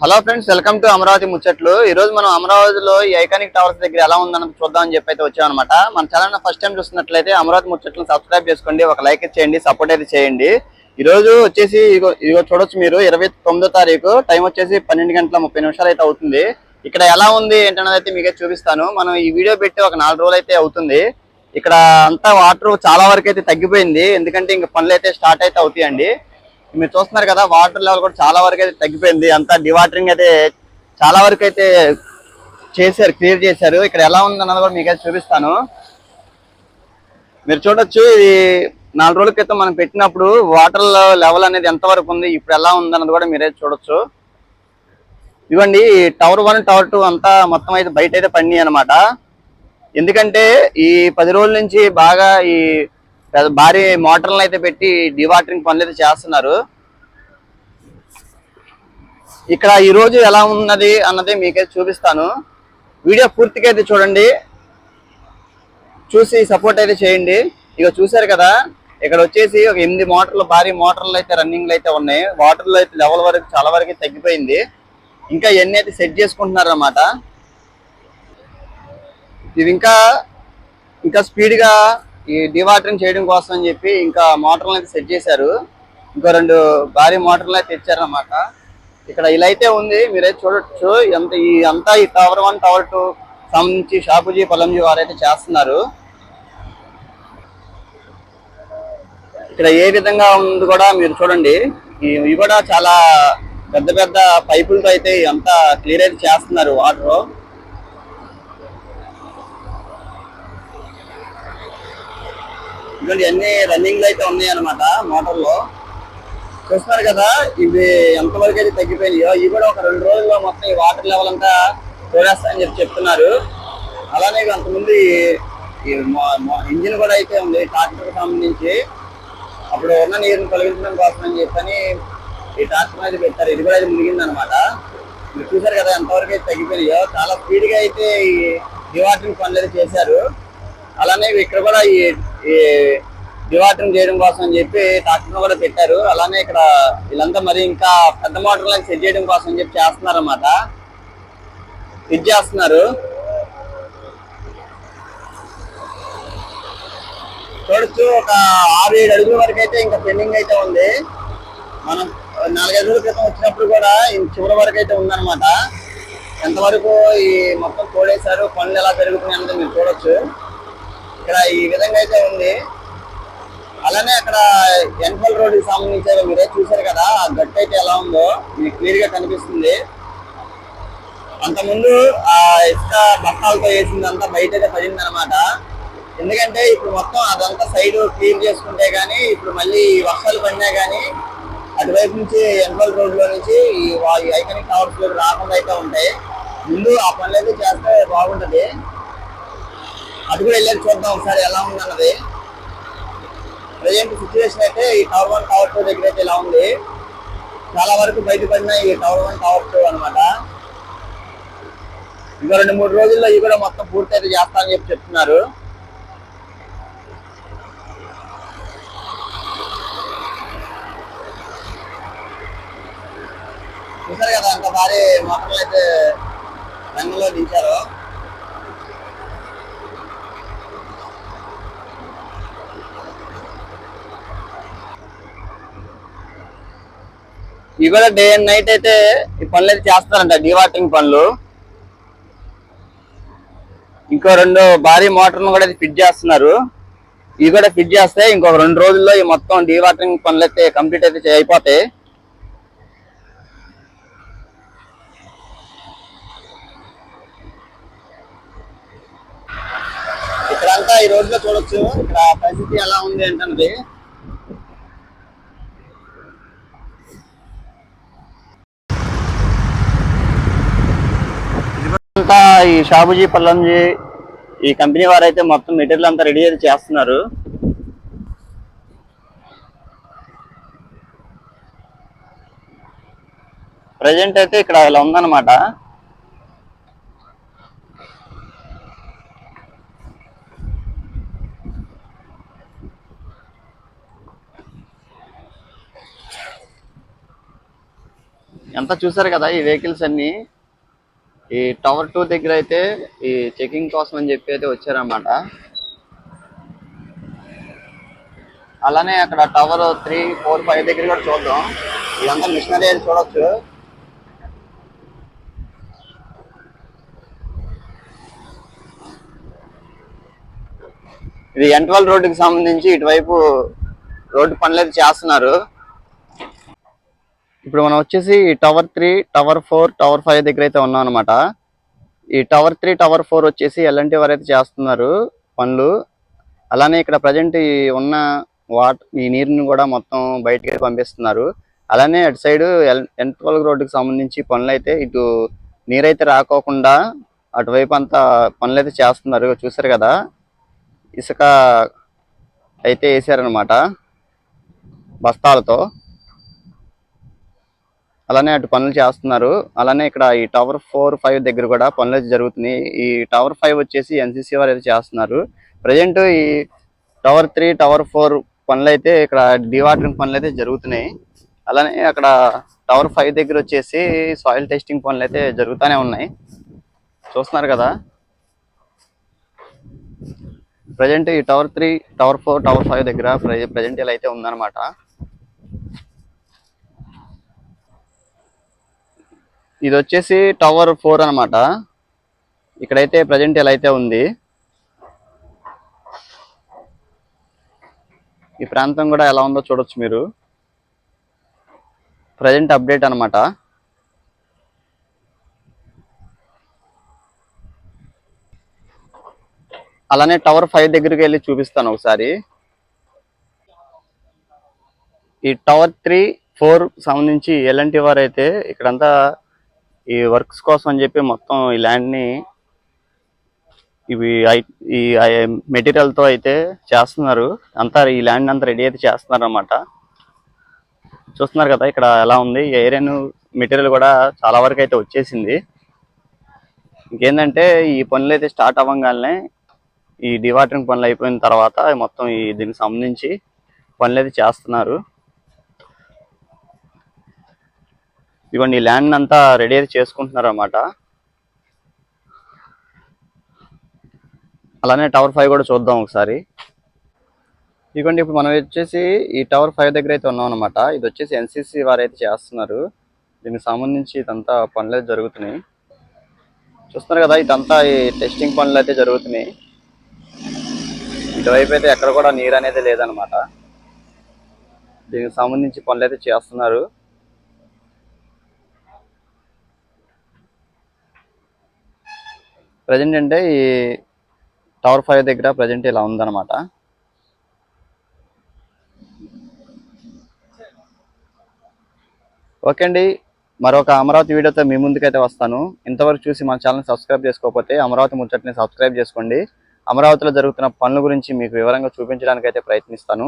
Hello friends welcome to Amaravati ముచ్చట్లు. ఈ రోజు మనం అమరావతిలో ఈ ఐకానిక్ టవర్స్ దగ్గర ఎలా ఉందని చూద్దాం అని చెప్పి అయితే వచ్చాం అనమాట మన ఛానల్ ఫస్ట్ టైం చూస్తున్నట్లయితే అమరావతి ముచ్చట్లు సబ్స్క్రైబ్ చేసుకోండి ఒక లైక్ చేయండి సపోర్ట్ అయితే చేయండి. ఈ రోజు వచ్చేసి ఇగో ఇగో చూడొచ్చు మీరు ఇరవై తొమ్మిదో తారీఖు టైం వచ్చేసి పన్నెండు గంటల ముప్పై నిమిషాలు అయితే అవుతుంది. ఇక్కడ ఎలా ఉంది ఏంటన్నది అయితే మీకే చూపిస్తాను. మనం ఈ వీడియో పెట్టి ఒక నాలుగు రోజులు అయితే అవుతుంది. ఇక్కడ అంతా వాటర్ చాలా వరకు అయితే తగ్గిపోయింది. ఎందుకంటే ఇంకా పనులు అయితే స్టార్ట్ అయితే అవుతాయండి. మీరు చూస్తున్నారు కదా వాటర్ లెవెల్ కూడా చాలా వరకు అయితే తగ్గిపోయింది. అంతా డివాటరింగ్ అయితే చాలా వరకు అయితే చేశారు క్లియర్ చేశారు. ఇక్కడ ఎలా ఉంది అన్నది కూడా మీకు అయితే చూపిస్తాను. మీరు చూడొచ్చు ఇది నాలుగు రోజుల క్రితం మనం పెట్టినప్పుడు వాటర్ లెవెల్ అనేది ఎంత వరకు ఉంది ఇప్పుడు ఎలా ఉంది అన్నది కూడా మీరైతే చూడొచ్చు. ఇవ్వండి టవర్ వన్ టవర్ టూ అంతా మొత్తం అయితే బయట అయితే పడినాయి అనమాట ఎందుకంటే ఈ పది రోజుల నుంచి బాగా ఈ పెద్ద భారీ మోటార్లను అయితే పెట్టి డివాటరింగ్ పనులు అయితే చేస్తున్నారు. ఇక్కడ ఈ రోజు ఎలా ఉన్నది అన్నది మీకైతే చూపిస్తాను. వీడియో పూర్తిగా అయితే చూడండి. చూసి సపోర్ట్ అయితే చేయండి. ఇక చూసారు కదా ఇక్కడ వచ్చేసి ఒక ఎనిమిది మోటార్లు భారీ మోటార్లు అయితే రన్నింగ్ అయితే ఉన్నాయి. వాటర్లో అయితే లెవెల్ వరకు చాలా వరకు తగ్గిపోయింది. ఇంకా ఇవన్నీ అయితే సెట్ చేసుకుంటున్నారు అన్నమాట ఇది ఇంకా ఇంకా స్పీడ్గా ఈ డివాటరింగ్ చేయడం కోసం అని చెప్పి ఇంకా మోటార్లు అయితే సెట్ చేశారు. ఇంకో రెండు భారీ మోటార్లు అయితే తెచ్చారనమాట ఇక్కడ ఇలా అయితే ఉంది. మీరైతే చూడొచ్చు. ఎంత ఈ అంతా ఈ టవర్ వన్ టవర్ టూ సంబంధించి షాపుజీ పొలంజీ వారైతే చేస్తున్నారు. ఇక్కడ ఏ విధంగా ఉంది కూడా మీరు చూడండి. ఇవి కూడా చాలా పెద్ద పెద్ద పైపులతో అయితే అంతా క్లియర్ అయితే చేస్తున్నారు వాటర్ ఇటువంటి అన్ని రన్నింగ్లో అయితే ఉన్నాయి అనమాట మోటార్లో చూస్తున్నారు కదా ఇవి ఎంతవరకు అయితే తగ్గిపోయినాయో ఇవి కూడా ఒక రెండు రోజుల్లో మొత్తం ఈ వాటర్ లెవెల్ అంతా చూడేస్తాయని చెప్పి చెప్తున్నారు. అలానే ఇవి అంతకుముందు ఈ- ఇంజిన్ కూడా అయితే ఉంది ట్రాక్టర్కి సంబంధించి. అప్పుడు ఉన్న నీరుని తొలగించడం కోసం అని చెప్పని ఈ ట్రాక్టర్ అనేది పెట్టారు. ఇది కూడా అయితే మునిగింది అనమాట మీరు చూసారు కదా ఎంతవరకు అయితే తగ్గిపోయినాయో చాలా స్పీడ్గా అయితే ఈ డివాటరింగ్ పనులు చేశారు. అలానే ఇక్కడ కూడా ఈ ఈ డివాటరింగ్ చేయడం కోసం అని చెప్పి ట్రాక్టర్ కూడా పెట్టారు. అలానే ఇక్కడ వీళ్ళంతా మరి ఇంకా పెద్ద మోటార్లను సెట్ చేయడం కోసం అని చెప్పి చేస్తున్నారు అన్నమాట ఫిట్ చేస్తున్నారు. చూడొచ్చు ఒక ఆరు ఏడు అడుగుల వరకు అయితే ఇంకా పెండింగ్ అయితే ఉంది. మనం నాలుగైదు రోజుల క్రితం వచ్చినప్పుడు కూడా చివరి వరకు అయితే ఉందన్నమాట. ఎంతవరకు ఈ మొత్తం తోడేశారు పనులు ఎలా పెరుగుతున్నాయి అన్నది మీరు చూడొచ్చు. ఇక్కడ ఈ విధంగా అయితే ఉంది. అలానే అక్కడ ఎన్ఫల్ రోడ్డుకి సంబంధించి మీరే చూశారు కదా ఆ గట్టు అయితే ఎలా ఉందో మీకు క్లియర్గా కనిపిస్తుంది. అంతకుముందు ఆ ఇసుక బస్తాలతో వేసిందంతా బయట అయితే పడింది అనమాట ఎందుకంటే ఇప్పుడు మొత్తం అదంతా సైడ్ క్లీన్ చేసుకుంటే కానీ ఇప్పుడు మళ్ళీ ఈ వర్షాలు పడినా కానీ అటువైపు నుంచి ఎన్వల్ రోడ్లో నుంచి ఈ ఐకానిక్ టవర్స్లో రాకుండా అయితే ఉంటాయి. ముందు ఆ పనులు అయితే చేస్తే బాగుంటది. అది కూడా వెళ్ళి చూద్దాం ఒకసారి ఎలా ఉందన్నది ప్రజెంట్ సిచ్యువేషన్ అయితే ఈ టవర్ వన్ టవర్ టూ దగ్గర అయితే ఇలా ఉంది. చాలా వరకు బయటపడిన ఈ టవర్ వన్ టవర్ టూ అనమాట ఇంకా రెండు మూడు రోజుల్లో ఇవి కూడా మొత్తం పూర్తి అయితే చేస్తామని చెప్పి చెప్తున్నారు. చూసారు కదా అంత భారీ మోటార్లు అయితే రంగంలో దించారు. కూడా డే అండ్ నైట్ అయితే ఈ పనులు అయితే చేస్తారంట డివాటరింగ్ పనులు. ఇంకో రెండు భారీ మోటార్లను కూడా ఫిట్ చేస్తున్నారు. ఇవి కూడా ఫిట్ చేస్తే ఇంకొక రెండు రోజుల్లో ఈ మొత్తం డివాటరింగ్ పనులు అయితే కంప్లీట్ అయితే అయిపోతాయి. ఇక్కడంతా ఈ రోడ్లో చూడొచ్చు. ఇక్కడ పరిస్థితి ఎలా ఉంది ఏంటన్నది అంతా ఈ షాబుజీ పల్లంజీ ఈ కంపెనీ వారు అయితే మొత్తం మెటీరియల్ అంతా రెడీ అయితే చేస్తున్నారు. ప్రజెంట్ అయితే ఇక్కడ ఇలా ఉందన్నమాట. ఎంత చూసారు కదా ఈ వెహికల్స్ అన్ని? ఈ టవర్ టూ దగ్గర అయితే ఈ చెకింగ్ కోసం అని చెప్పి అయితే వచ్చారన్నమాట. అలానే అక్కడ టవర్ త్రీ ఫోర్ ఫైవ్ దగ్గర కూడా చూద్దాం. ఇదంతా మిషనరీ అది చూడొచ్చు. ఇది ఎంట్వల్ రోడ్డుకి సంబంధించి ఇటువైపు రోడ్డు పనులు అయితే చేస్తున్నారు. ఇప్పుడు మనం వచ్చేసి tower three tower four tower five దగ్గర అయితే ఉన్నాం అనమాట ఈ టవర్ త్రీ టవర్ ఫోర్ వచ్చేసి ఎల్ఎన్టీ వారు అయితే చేస్తున్నారు పనులు. అలానే ఇక్కడ ప్రజెంట్ ఉన్న వాట్ ఈ నీరుని కూడా మొత్తం బయటకి పంపిస్తున్నారు. అలానే అటు సైడ్ ట్వెల్వ్ రోడ్డుకి సంబంధించి పనులు అయితే ఇటు నీరైతే రాకోకుండా అటువైపు అంతా పనులు అయితే చేస్తున్నారు చూసారు కదా? ఇసుక అయితే వేసారనమాట బస్తాలతో. అలానే అటు పనులు చేస్తున్నారు. అలానే ఇక్కడ ఈ టవర్ ఫోర్ ఫైవ్ దగ్గర కూడా పనులు అయితే జరుగుతున్నాయి. ఈ టవర్ ఫైవ్ వచ్చేసి ఎన్సీసీ వారు అయితే చేస్తున్నారు. ప్రజెంట్ ఈ టవర్ త్రీ టవర్ ఫోర్ పనులు అయితే ఇక్కడ డివాటరింగ్ పనులు అయితే జరుగుతున్నాయి. అలానే అక్కడ టవర్ ఫైవ్ దగ్గర వచ్చేసి సాయిల్ టెస్టింగ్ పనులు అయితే జరుగుతూనే ఉన్నాయి. చూస్తున్నారు కదా? ప్రజెంట్ ఈ tower three tower four tower five దగ్గర ప్రజెంట్ ఇలా అయితే ఉందన్నమాట. ఇది వచ్చేసి టవర్ ఫోర్ అన్నమాట. ఇక్కడైతే ప్రజెంట్ ఎలా అయితే ఉంది. ఈ ప్రాంతం కూడా ఎలా ఉందో చూడొచ్చు మీరు. ప్రజెంట్ అప్డేట్ అన్నమాట. అలానే టవర్ ఫైవ్ దగ్గరికి వెళ్ళి చూపిస్తాను ఒకసారి. ఈ టవర్ త్రీ ఫోర్ సంబంధించి ఎలాంటి వారు అయితే ఇక్కడంతా ఈ వర్క్స్ కోసం అని చెప్పి మొత్తం ఈ ల్యాండ్ని ఇవి ఐ- ఈ మెటీరియల్తో అయితే చేస్తున్నారు. అంతా ఈ ల్యాండ్ అంతా రెడీ అయితే చేస్తున్నారు అన్నమాట చూస్తున్నారు కదా ఇక్కడ ఎలా ఉంది. ఈ ఏరియన్ మెటీరియల్ కూడా చాలా వరకు అయితే వచ్చేసింది. ఇంకేంటంటే ఈ పనులు అయితే స్టార్ట్ అవ్వగానే ఈ డివాటరింగ్ పనులు అయిపోయిన తర్వాత మొత్తం ఈ దీనికి సంబంధించి పనులు అయితే చేస్తున్నారు. ఇదిగోండి ఈ ల్యాండ్ అంతా రెడీ అయితే చేసుకుంటున్నారు అన్నమాట అలానే టవర్ ఫైవ్ కూడా చూద్దాం ఒకసారి. ఇదిగోండి ఇప్పుడు మనం వచ్చేసి ఈ టవర్ ఫైవ్ దగ్గర అయితే ఉన్నాం అనమాట ఇది వచ్చేసి ఎన్సీసీ వారు అయితే చేస్తున్నారు. దీనికి సంబంధించి ఇదంతా పనులు అయితే జరుగుతున్నాయి. చూస్తున్నారు కదా ఇదంతా ఈ టెస్టింగ్ పనులు అయితే జరుగుతున్నాయి. ఇటువైపు అయితే ఎక్కడ కూడా నీరు అనేది లేదనమాట దీనికి సంబంధించి పనులు అయితే చేస్తున్నారు. ప్రజెంట్ అంటే ఈ టవర్ ఫైవ్ దగ్గర ప్రజెంట్ ఇలా ఉందన్నమాట. ఓకే అండి. మరొక అమరావతి వీడియోతో మీ ముందుకైతే వస్తాను. ఇంతవరకు చూసి మన ఛానల్ సబ్స్క్రైబ్ చేసుకోకపోతే అమరావతి ముచ్చట్ని సబ్స్క్రైబ్ చేసుకోండి. అమరావతిలో జరుగుతున్న పనుల గురించి మీకు వివరంగా చూపించడానికి అయితే ప్రయత్నిస్తాను.